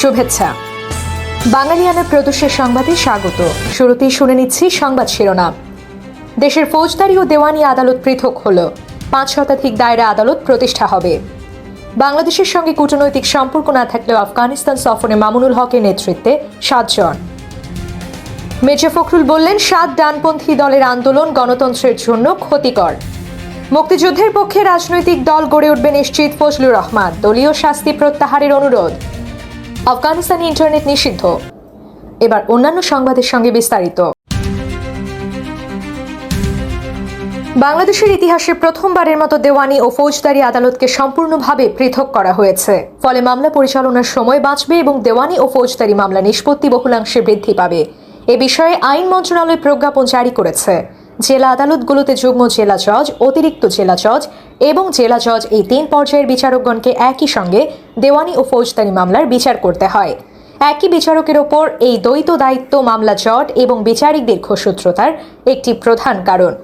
শুভেচ্ছা। বাঙালিয়ানা প্রদর্শের সংবাদে স্বাগত। শুরুতেই শুনে নিচ্ছি সংবাদ শিরোনাম। দেশের ফৌজদারি ও দেওয়ানি আদালত পৃথক হল। পাঁচ শতাধিক দায়রা আদালত প্রতিষ্ঠা হবে। বাংলাদেশের সঙ্গে কূটনৈতিক সম্পর্ক না থাকলেও আফগানিস্তান সফরে মামুনুল হকের নেতৃত্বে সাতজন মির্জা ফখরুল বললেন, সাত ডানপন্থী দলের আন্দোলন গণতন্ত্রের জন্য ক্ষতিকর। মুক্তিযুদ্ধের পক্ষে রাজনৈতিক দল গড়ে উঠবে নিশ্চিত ফজলুর রহমান। দলীয় শাস্তি প্রত্যাহারের অনুরোধ। আফগানিস্তানে ইন্টারনেট নিষিদ্ধ। এবার অন্যান্য সংবাদের সঙ্গে বিস্তারিত। বাংলাদেশের ইতিহাসে প্রথমবারের মতো দেওয়ানি ও ফৌজদারি আদালতকে সম্পূর্ণভাবে পৃথক করা হয়েছে। ফলে মামলা পরিচালনার সময় বাঁচবে এবং দেওয়ানি ও ফৌজদারি মামলা নিষ্পত্তি বহুলাংশে বৃদ্ধি পাবে। এ বিষয়ে আইন মন্ত্রণালয় প্রজ্ঞাপন জারি করেছে। জেলা আদালতগুলোতে যুগ্ম জেলা জজ, অতিরিক্ত জেলা জজ এবং জেলা জজ এই তিন পর্যায়ের বিচারকগণকে একই সঙ্গে দেওয়ানি ও ফৌজদারি মামলার বিচার করতে হয়। একই বিচারকের ওপর এই দ্বৈত দায়িত্ব মামলা জট এবং বিচারিক দীর্ঘসূত্রতার একটি প্রধান কারণ।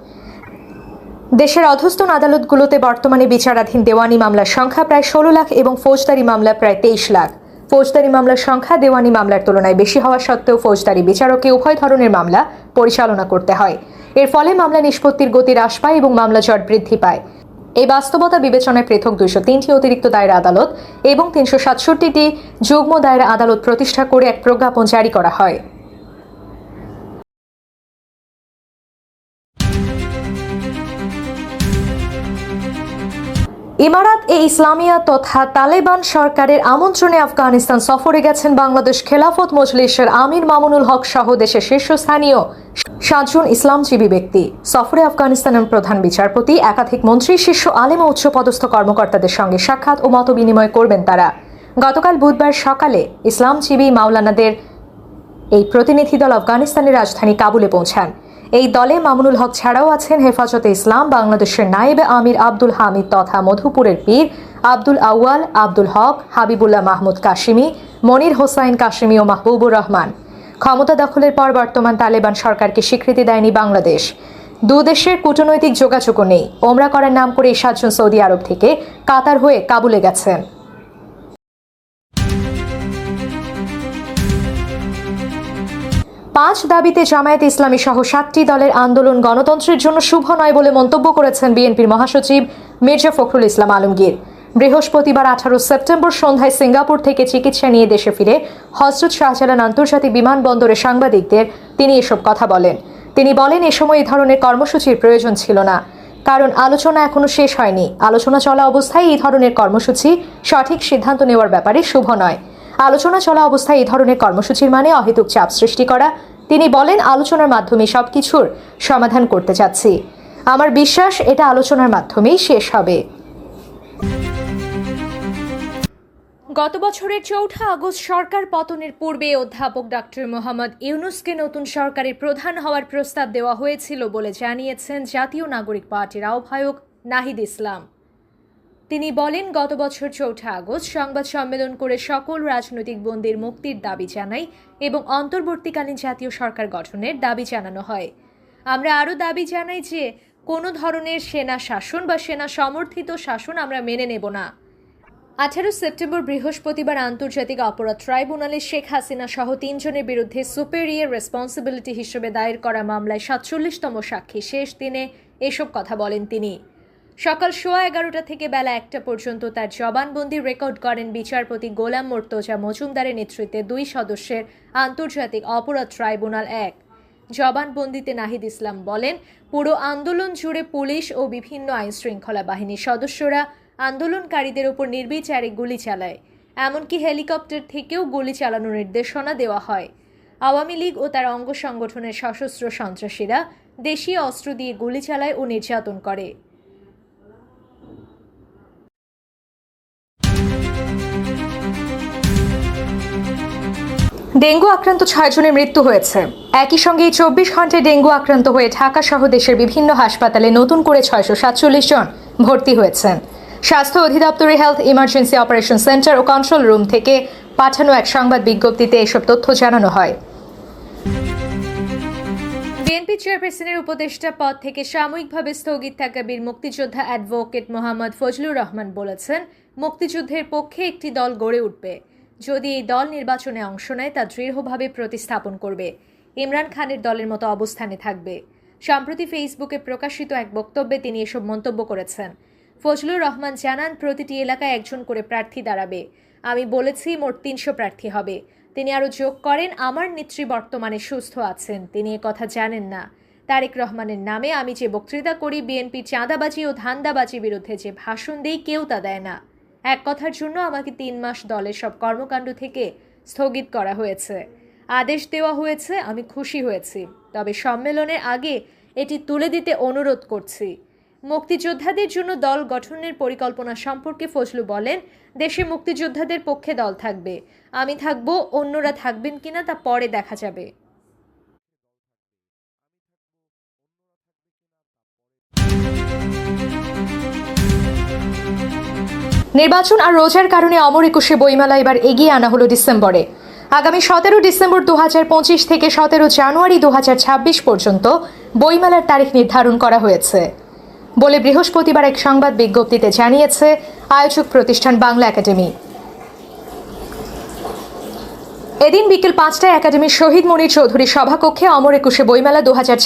দেশের অধস্তন আদালতগুলোতে বর্তমানে বিচারাধীন দেওয়ানি মামলার সংখ্যা প্রায় ষোলো লাখ এবং ফৌজদারি মামলা প্রায় তেইশ লাখ। ফৌজদারি মামলার সংখ্যা দেওয়ানি মামলার তুলনায় বেশি হওয়া সত্ত্বেও ফৌজদারি বিচারককে উভয় ধরনের মামলা পরিচালনা করতে হয়। এর ফলে মামলা নিষ্পত্তির গতি হ্রাস পায় এবং মামলা জট বৃদ্ধি পায়। এই বাস্তবতা বিবেচনায় পৃথক দুইশো তিনটি অতিরিক্ত দায়ের আদালত এবং তিনশো সাতষট্টিটি যুগ্ম দায়ের আদালত প্রতিষ্ঠা করে এক প্রজ্ঞাপন জারি করা হয়। ইমারাত এ ইসলামিয়া তথা তালেবান সরকারের আমন্ত্রণে আফগানিস্তান সফরে গেছেন বাংলাদেশ খেলাফত মজলিসের আমির মামুনুল হক সহ দেশের শীর্ষস্থানীয় সাতজন ইসলামজীবী ব্যক্তি। সফরে আফগানিস্তানের প্রধান বিচারপতি, একাধিক মন্ত্রী, শীর্ষ আলেম ও উচ্চপদস্থ কর্মকর্তাদের সঙ্গে সাক্ষাৎ ও মত বিনিময় করবেন তারা। গতকাল বুধবার সকালে ইসলামজীবী মাওলানাদের এই প্রতিনিধি দল আফগানিস্তানের রাজধানী কাবুলে পৌঁছান। এই দলে মামুনুল হক ছাড়াও আছেন হেফাজতে ইসলাম, বাংলাদেশের নায়েবে আমির আব্দুল হামিদ তথা মধুপুরের পীর আব্দুল আউয়াল, আব্দুল হক, হাবিবুল্লাহ মাহমুদ কাশিমি, মনির হোসাইন কাশিমি ও মাহবুবুর রহমান। ক্ষমতা দখলের পর বর্তমান তালেবান সরকারকে স্বীকৃতি দেয়নি বাংলাদেশ। দু দেশের কূটনৈতিক যোগাযোগও নেই। ওমরা করার নাম করে সাতজন সৌদি আরব থেকে কাতার হয়ে কাবুলে গেছেন। পাঁচ দাবিতে জামায়াত ইসলামী সহ সাতটি দলের আন্দোলন গণতন্ত্রের জন্য শুভ নয় বলে মন্তব্য করেছেন বিএনপির মহাসচিব মির্জা ফখরুল ইসলাম আলমগীর। বৃহস্পতিবার আঠারো সেপ্টেম্বর সন্ধ্যায় সিঙ্গাপুর থেকে চিকিৎসা নিয়ে দেশে ফিরে হজরত শাহজালাল আন্তর্জাতিক বিমানবন্দরে সাংবাদিকদের তিনি এসব কথা বলেন। তিনি বলেন, এ সময় এই ধরনের কর্মসূচির প্রয়োজন ছিল না। কারণ আলোচনা এখনও শেষ হয়নি। আলোচনা চলা অবস্থায় এই ধরনের কর্মসূচি সঠিক সিদ্ধান্ত নেওয়ার ব্যাপারে শুভ নয়। আলোচনা চলা অবস্থায় এই ধরনের কর্মসূচির মানে অহেতুক চাপ সৃষ্টি করা তিনি বলেন, আলোচনার মাধ্যমে সবকিছুর সমাধান করতে চাচ্ছি। আমার বিশ্বাস, এটা আলোচনার মাধ্যমেই শেষ হবে। গত বছরের চৌঠা আগস্ট সরকার পতনের পূর্বে অধ্যাপক ডক্টর মোহাম্মদ ইউনুসকে নতুন সরকারের প্রধান হওয়ার প্রস্তাব দেওয়া হয়েছিল বলে জানিয়েছেন জাতীয় নাগরিক পার্টির আহ্বায়ক নাহিদ ইসলাম। তিনি বলেন, গত বছর চৌঠা আগস্ট সংবাদ সম্মেলন করে সকল রাজনৈতিক বন্দীর মুক্তির দাবি জানাই এবং অন্তর্বর্তীকালীন জাতীয় সরকার গঠনের দাবি জানানো হয়। আমরা আরও দাবি জানাই যে, কোনো ধরনের সেনা শাসন বা সেনা সমর্থিত শাসন আমরা মেনে নেব না। আঠারো সেপ্টেম্বর বৃহস্পতিবার আন্তর্জাতিক অপরাধ ট্রাইব্যুনালে শেখ হাসিনা সহ তিনজনের বিরুদ্ধে সুপেরিয়র রেসপন্সিবিলিটি হিসেবে দায়ের করা মামলায় সাতচল্লিশতম সাক্ষী। শেষ দিনে এসব কথা বলেন তিনি। সকাল সোয়া এগারোটা থেকে বেলা একটা পর্যন্ত তার জবানবন্দি রেকর্ড করেন বিচারপতি গোলাম মোর্তজা মজুমদারের নেতৃত্বে দুই সদস্যের আন্তর্জাতিক অপরাধ ট্রাইব্যুনাল এক। জবানবন্দিতে নাহিদ ইসলাম বলেন, পুরো আন্দোলন জুড়ে পুলিশ ও বিভিন্ন আইন শৃঙ্খলা বাহিনীর সদস্যরা আন্দোলনকারীদের ওপর নির্বিচারে গুলি চালায়। এমনকি হেলিকপ্টার থেকেও গুলি চালানোর নির্দেশনা দেওয়া হয়। আওয়ামী লীগ ও তার অঙ্গ সংগঠনের সশস্ত্র সন্ত্রাসীরা দেশীয় অস্ত্র দিয়ে গুলি চালায় ও নির্যাতন করে। ডেঙ্গু আক্রান্ত ছয় জনের মৃত্যু হয়েছে। একই সঙ্গে চব্বিশ ঘন্টায় ডেঙ্গু আক্রান্ত হয়ে ঢাকা সহ দেশের বিভিন্ন হাসপাতালে নতুন করে ছয়শো সাতচল্লিশ জন ভর্তি হয়েছেন। স্বাস্থ্য অধিদপ্তরের হেলথ ইমার্জেন্সি অপারেশন সেন্টার ও কন্ট্রোল রুম থেকে পাঠানো এক সংবাদ বিজ্ঞপ্তিতে এসব তথ্য জানানো হয়। বিএনপি চেয়ারপারসনের উপদেষ্টা পদ থেকে সাময়িকভাবে স্থগিত থাকা বীর মুক্তিযোদ্ধা অ্যাডভোকেট মোহাম্মদ ফজলুর রহমান বলেছেন, মুক্তিযুদ্ধের পক্ষে একটি দল গড়ে উঠবে। যদি এই দল নির্বাচনে অংশ নেয়, তা দৃঢ়ভাবে প্রতিস্থাপন করবে। ইমরান খানের দলের মতো অবস্থানে থাকবে। সম্প্রতি ফেসবুকে প্রকাশিত এক বক্তব্যে তিনি এসব মন্তব্য করেছেন। ফজলুর রহমান জানান, প্রতিটি এলাকায় একজন করে প্রার্থী দাঁড়াবে। আমি বলেছি, মোট তিনশো প্রার্থী হবে। তিনি আরও যোগ করেন, আমার নেত্রী বর্তমানে সুস্থ আছেন। তিনি কথা জানেন না। তারেক রহমানের নামে আমি যে বক্তৃতা করি, বিএনপি চাঁদাবাজি ও ধান্দাবাজি বিরুদ্ধে যে ভাষণ দেই, কেউ তা দেয় না। এক কথার জন্য আমাকে তিন মাস দলের সব কর্মকাণ্ড থেকে স্থগিত করা হয়েছে। আদেশ দেওয়া হয়েছে, আমি খুশি হয়েছি। তবে সম্মেলনের আগে এটি তুলে দিতে অনুরোধ করছি। মুক্তিযোদ্ধাদের জন্য দল গঠনের পরিকল্পনা সম্পর্কে ফজলু বলেন, দেশে মুক্তিযোদ্ধাদের পক্ষে দল থাকবে। আমি থাকব, অন্যরা থাকবেন কিনা তা পরে দেখা যাবে। নির্বাচন আর রোজার কারণে অমর একুশে বইমেলা এবার এগিয়ে আনা হলো ডিসেম্বরে। আগামী সতেরো ডিসেম্বর দু থেকে সতেরো জানুয়ারি দু পর্যন্ত বইমেলার তারিখ নির্ধারণ করা হয়েছে। বলে বৃহস্পতিবার এক সংবাদ বিজ্ঞপ্তিতে জানিয়েছে আয়োজক প্রতিষ্ঠান বাংলা একাডেমি। এদিন বিকেল পাঁচটায় একাডেমির শহীদ মনির চৌধুরী সভাকক্ষে অমর একুশে বইমেলা দু হাজার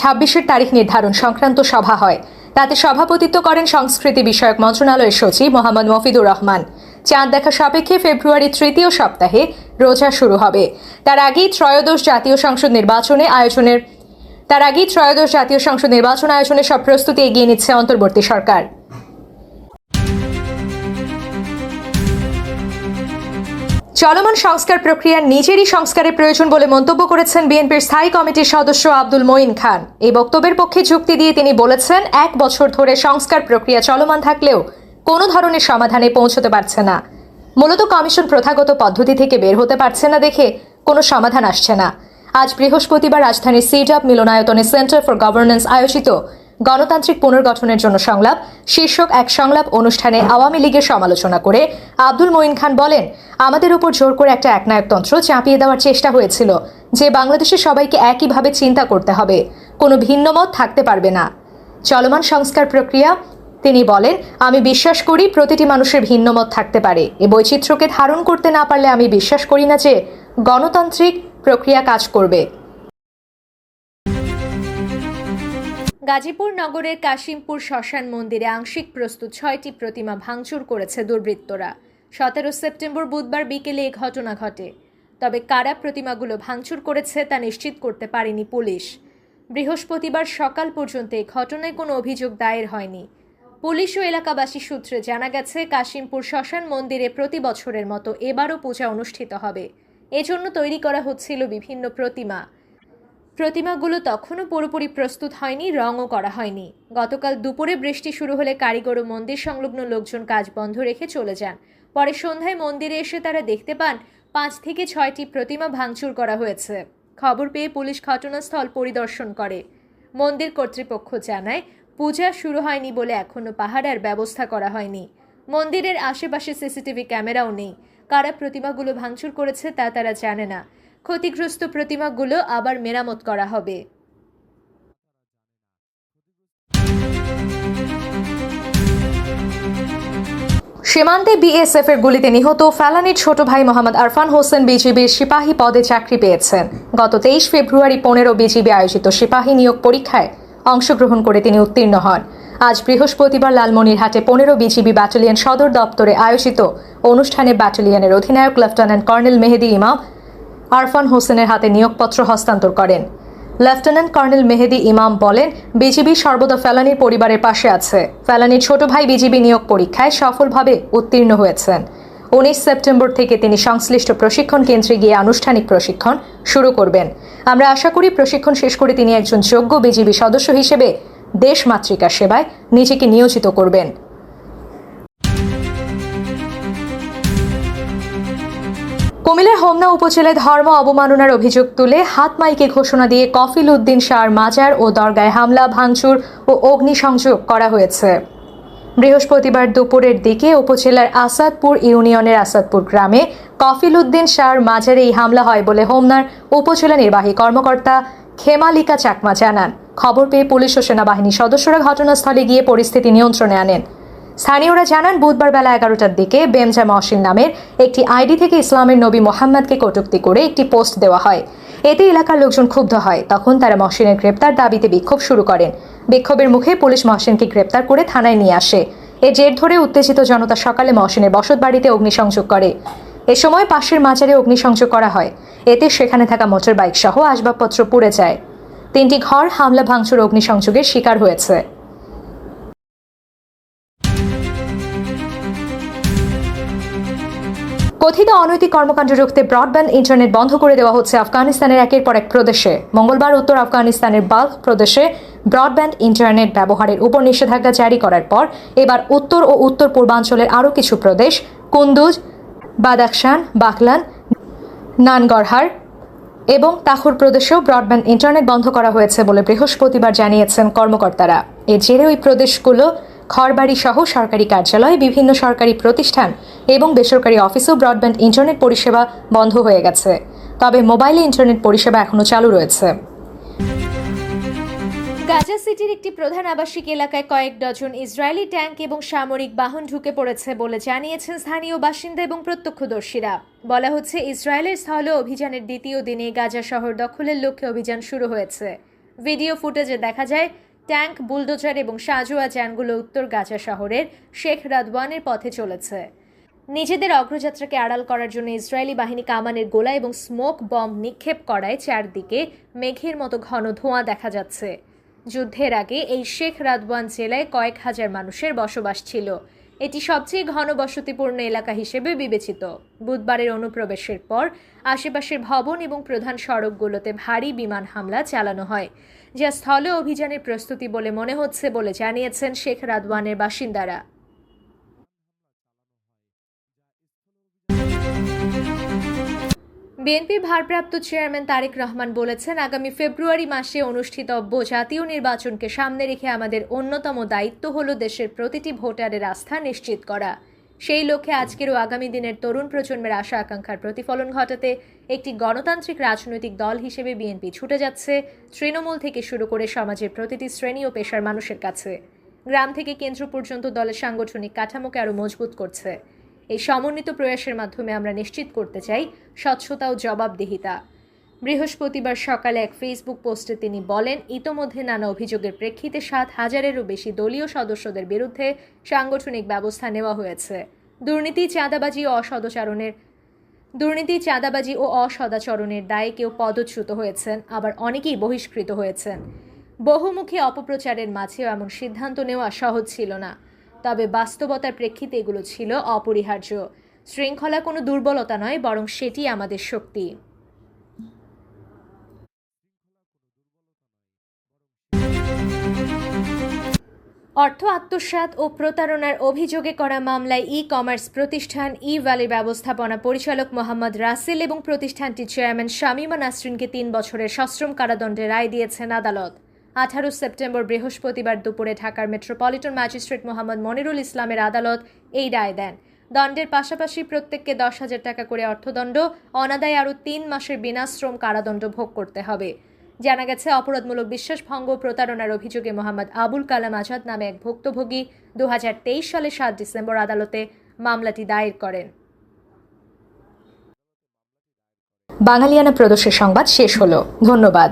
তারিখ নির্ধারণ সংক্রান্ত সভা হয়। তাতে সভাপতিত্ব করেন সংস্কৃতি বিষয়ক মন্ত্রণালয়ের সচিব মোহাম্মদ মফিদুর রহমান। চাঁদ দেখা সাপেক্ষে ফেব্রুয়ারি তৃতীয় সপ্তাহে রোজা শুরু হবে। তার আগেই ত্রয়োদশ জাতীয় সংসদ নির্বাচনে আয়োজনের তার আগেই ত্রয়োদশ জাতীয় সংসদ নির্বাচন আয়োজনের সব প্রস্তুতি এগিয়ে নিচ্ছে অন্তর্বর্তী সরকার। চলমান সংস্কার প্রক্রিয়ার নিজেরই সংস্কারের প্রয়োজন বলে মন্তব্য করেছেন বিএনপির স্থায়ী কমিটির সদস্য আব্দুল মঈন খান। এই বক্তব্যের পক্ষে যুক্তি দিয়ে তিনি বলেছেন, এক বছর ধরে সংস্কার প্রক্রিয়া চলমান থাকলেও কোনো ধরনের সমাধানে পৌঁছতে পারছে না। মূলত কমিশন প্রথাগত পদ্ধতি থেকে বের হতে পারছে না দেখে কোনো সমাধান আসছে না। আজ বৃহস্পতিবার রাজধানীর সিডাপ মিলনায়তনে সেন্টার ফর গভর্নেন্স আয়োজিত গণতান্ত্রিক পুনর্গঠনের জন্য সংলাপ, শীর্ষক এক সংলাপ অনুষ্ঠানে আওয়ামী লীগের সমালোচনা করে আব্দুল মঈন খান বলেন, আমাদের উপর জোর করে একটা একনায়কতন্ত্র চাপিয়ে দেওয়ার চেষ্টা হয়েছিল, যে বাংলাদেশের সবাইকে একইভাবে চিন্তা করতে হবে, কোনো ভিন্ন মত থাকতে পারবে না। চলমান সংস্কার প্রক্রিয়া, তিনি বলেন, আমি বিশ্বাস করি প্রতিটি মানুষের ভিন্ন মত থাকতে পারে, এ বৈচিত্র্যকে ধারণ করতে না পারলে আমি বিশ্বাস করি না যে গণতান্ত্রিক প্রক্রিয়া কাজ করবে। গাজীপুর নগরের কাশিমপুর শ্মশান মন্দিরে আংশিক প্রস্তুত ছয়টি প্রতিমা ভাঙচুর করেছে দুর্বৃত্তরা। সতেরো সেপ্টেম্বর বুধবার বিকেলে এ ঘটনা ঘটে। তবে কারা প্রতিমাগুলো ভাঙচুর করেছে তা নিশ্চিত করতে পারেনি পুলিশ। বৃহস্পতিবার সকাল পর্যন্ত এই ঘটনায় কোনো অভিযোগ দায়ের হয়নি। পুলিশ ও এলাকাবাসী সূত্রে জানা গেছে, কাশিমপুর শ্মশান মন্দিরে প্রতি বছরের মতো এবারও পূজা অনুষ্ঠিত হবে। এজন্য তৈরি করা হচ্ছিল বিভিন্ন প্রতিমা। প্রতিমাগুলো তখনও পুরোপুরি প্রস্তুত হয়নি, রঙও করা হয়নি। গতকাল দুপুরে বৃষ্টি শুরু হলে কারিগর ও মন্দির সংলগ্ন লোকজন কাজ বন্ধ রেখে চলে যান। পরে সন্ধ্যায় মন্দিরে এসে তারা দেখতে পান, পাঁচ থেকে ছয়টি প্রতিমা ভাঙচুর করা হয়েছে। খবর পেয়ে পুলিশ ঘটনাস্থল পরিদর্শন করে। মন্দির কর্তৃপক্ষ জানায়, পূজা শুরু হয়নি বলে এখনও পাহারার ব্যবস্থা করা হয়নি। মন্দিরের আশেপাশে সিসিটিভি ক্যামেরাও নেই। কারা প্রতিমাগুলো ভাঙচুর করেছে তা তারা জানে না। ক্ষতিগ্রস্ত প্রতিমাগুলো আবার মেরামত করা হবে। সীমান্তে বিএসএফ এর গুলিতে নিহত ফেলানির ছোট ভাই মোহাম্মদ আরফান হোসেন বিজিবির সিপাহী পদে চাকরি পেয়েছেন। গত তেইশ ফেব্রুয়ারি পনেরো বিজিবি আয়োজিত সিপাহী নিয়োগ পরীক্ষায় অংশগ্রহণ করে তিনি উত্তীর্ণ হন। আজ বৃহস্পতিবার লালমনিরহাটে পনেরো বিজিবি ব্যাটালিয়ন সদর দপ্তরে আয়োজিত অনুষ্ঠানে ব্যাটালিয়নের অধিনায়ক লেফটেন্যান্ট কর্নেল মেহেদি ইমাম আরফান হোসেনের হাতে নিয়োগপত্র হস্তান্তর করেন। লেফটেন্যান্ট কর্নেল মেহেদি ইমাম বলেন, বিজিবি সর্বদা ফেলানির পরিবারের পাশে আছে। ফেলানির ছোট ভাই বিজিবি নিয়োগ পরীক্ষায় সফলভাবে উত্তীর্ণ হয়েছেন। উনিশ সেপ্টেম্বর থেকে তিনি সংশ্লিষ্ট প্রশিক্ষণ কেন্দ্রে গিয়ে আনুষ্ঠানিক প্রশিক্ষণ শুরু করবেন। আমরা আশা করি প্রশিক্ষণ শেষ করে তিনি একজন যোগ্য বিজিবি সদস্য হিসেবে দেশ মাতৃকার সেবায় নিজেকে নিয়োজিত করবেন। কুমিল্লার হোমনা উপজেলায় ধর্ম অবমাননার অভিযোগ তুলে হাত মাইকে ঘোষণা দিয়ে কফিল উদ্দিন শাহর মাজার ও দরগায় হামলা, ভাঙচুর ও অগ্নিসংযোগ করা হয়েছে। বৃহস্পতিবার দুপুরের দিকে উপজেলার আসাদপুর ইউনিয়নের আসাদপুর গ্রামে কফিল উদ্দিন শাহর মাজারে এই হামলা হয় বলে হোমনার উপজেলা নির্বাহী কর্মকর্তা খেমালিকা চাকমা জানান। খবর পেয়ে পুলিশ ও সেনাবাহিনীর সদস্যরা ঘটনাস্থলে গিয়ে পরিস্থিতি নিয়ন্ত্রণে আনেন। স্থানীয়রা জানান, বুধবার বেলা এগারোটার দিকে বেমজা মহসিন নামের একটি আইডি থেকে ইসলামের নবী মোহাম্মদকে কটূক্তি করে একটি পোস্ট দেওয়া হয়। এতে এলাকার লোকজন ক্ষুব্ধ হয়। তখন তারা মহসিনের গ্রেপ্তার দাবিতে বিক্ষোভ শুরু করেন। বিক্ষোভের মুখে পুলিশ মহসিনকে গ্রেপ্তার করে থানায় নিয়ে আসে। এর জের ধরে উত্তেজিত জনতা সকালে মহসিনের বসত বাড়িতে অগ্নিসংযোগ করে। এ সময় পাশের মাচারে অগ্নিসংযোগ করা হয়। এতে সেখানে থাকা মোটর বাইক সহ আসবাবপত্র পুড়ে যায়। তিনটি ঘর, হামলা ভাঙচুর, অগ্নিসংযোগের শিকার হয়েছে। কথিত অনৈতিক কর্মকাণ্ড রুখতে ব্রডব্যান্ড ইন্টারনেট বন্ধ করে দেওয়া হচ্ছে আফগানিস্তানের একের পর এক প্রদেশে। মঙ্গলবার উত্তর আফগানিস্তানের বাল্ক প্রদেশে ব্রডব্যান্ড ইন্টারনেট ব্যবহারের উপর নিষেধাজ্ঞা জারি করার পর এবার উত্তর ও উত্তর পূর্বাঞ্চলের আরও কিছু প্রদেশ, কুন্দুজ বাদাকশান বাকলান নানগরহার এবং তাখুর প্রদেশেও ব্রডব্যান্ড ইন্টারনেট বন্ধ করা হয়েছে বলে বৃহস্পতিবার জানিয়েছেন কর্মকর্তারা। এর জেরে ওই প্রদেশগুলো ঘরবাড়ি সহ সরকারি কার্যালয়, বিভিন্ন সরকারি প্রতিষ্ঠান এবং বেসরকারি অফিসেও ব্রডব্যান্ড ইন্টারনেট পরিষেবা বন্ধ হয়ে গেছে। তবে মোবাইলে ইন্টারনেট পরিষেবা এখনও চালু রয়েছে। গাজা সিটির একটি প্রধান আবাসিক এলাকায় কয়েক ডজন ইসরায়েলি ট্যাঙ্ক এবং সামরিক বাহন ঢুকে পড়েছে বলে জানিয়েছেন স্থানীয় বাসিন্দা এবং প্রত্যক্ষদর্শীরা। বলা হচ্ছে, ইসরায়েলের স্থল অভিযানের দ্বিতীয় দিনে গাজা শহর দখলের লক্ষ্যে অভিযান শুরু হয়েছে। ভিডিও ফুটেজে দেখা যায়, ট্যাঙ্ক, বুলডোজার এবং সাজোয়া যানগুলো উত্তর গাজা শহরের শেখ রাদওয়ানের পথে চলেছে। নিজেদের অগ্রযাত্রাকে আড়াল করার জন্য ইসরায়েলি বাহিনী কামানের গোলা এবং স্মোক বম্ব নিক্ষেপ করায় চারদিকে মেঘের মতো ঘন ধোঁয়া দেখা যাচ্ছে। যুদ্ধের আগে এই শেখ রাদওয়ান জেলায় কয়েক হাজার মানুষের বসবাস ছিল। এটি সবচেয়ে ঘন বসতিপূর্ণ এলাকা হিসেবে বিবেচিত। বুধবারের অনুপ্রবেশের পর আশেপাশের ভবন এবং প্রধান সড়কগুলোতে ভারী বিমান হামলা চালানো হয়, যা স্থলে অভিযানের প্রস্তুতি বলে মনে হচ্ছে বলে জানিয়েছেন শেখ রাদওয়ানের বাসিন্দারা। বিএনপির ভারপ্রাপ্ত চেয়ারম্যান তারেক রহমান বলেছেন, আগামী ফেব্রুয়ারি মাসে অনুষ্ঠিতব্য জাতীয় নির্বাচনকে সামনে রেখে আমাদের অন্যতম দায়িত্ব হল দেশের প্রতিটি ভোটারের আস্থা নিশ্চিত করা। সেই লক্ষ্যে আজকের ও আগামী দিনের তরুণ প্রজন্মের আশা আকাঙ্ক্ষার প্রতিফলন ঘটাতে একটি গণতান্ত্রিক রাজনৈতিক দল হিসেবে বিএনপি ছুটে যাচ্ছে, তৃণমূল থেকে শুরু করে সমাজের প্রতিটি শ্রেণি ও পেশার মানুষের কাছে। গ্রাম থেকে কেন্দ্র পর্যন্ত দলের সাংগঠনিক কাঠামোকে আরও মজবুত করছে। এই সমন্বিত প্রয়াসের মাধ্যমে আমরা নিশ্চিত করতে চাই স্বচ্ছতা ও জবাবদিহিতা। বৃহস্পতিবার সকালে এক ফেসবুক পোস্টে তিনি বলেন, ইতোমধ্যে নানা অভিযোগের প্রেক্ষিতে সাত হাজারেরও বেশি দলীয় সদস্যদের বিরুদ্ধে সাংগঠনিক ব্যবস্থা নেওয়া হয়েছে। দুর্নীতি, চাঁদাবাজি ও অসদাচরণের দুর্নীতি, চাঁদাবাজি ও অসদাচরণের দায়ে কেউ পদচ্যুত হয়েছেন, আবার অনেকেই বহিষ্কৃত হয়েছেন। বহুমুখী অপপ্রচারের মাঝেও এমন সিদ্ধান্ত নেওয়া সহজ ছিল না। তবে বাস্তবতার প্রেক্ষিতে এগুলো ছিল অপরিহার্য। শৃঙ্খলা কোনো দুর্বলতা নয়, বরং সেটি আমাদের শক্তি। অর্থ আত্মসাৎ ও প্রতারণার অভিযোগে করা মামলায় ই কমার্স প্রতিষ্ঠান ই ভ্যালি ব্যবস্থাপনা পরিচালক মোহাম্মদ রাসেল এবং প্রতিষ্ঠানটির চেয়ারম্যান শামিমা নাসরিনকে তিন বছরের সশ্রম কারাদণ্ডে রায় দিয়েছেন আদালত। আঠারো সেপ্টেম্বর বৃহস্পতিবার দুপুরে ঢাকার মেট্রোপলিটন ম্যাজিস্ট্রেট মোহাম্মদ মনিরুল ইসলামের আদালত এই রায় দেন। দণ্ডের পাশাপাশি প্রত্যেককে দশ হাজার টাকা করে অর্থদণ্ড, অনাদায় আরও তিন মাসের বিনাশ্রম কারাদণ্ড ভোগ করতে হবে। জানা গেছে, অপরাধমূলক বিশ্বাসভঙ্গ প্রতারণার অভিযোগে মোহাম্মদ আবুল কালাম আজাদ নামে এক ভুক্তভোগী দু তেইশ সালে সাত ডিসেম্বর আদালতে মামলাটি দায়ের করেন। বাঙালিয়ানা প্রদর্শের সংবাদ শেষ হলো। ধন্যবাদ।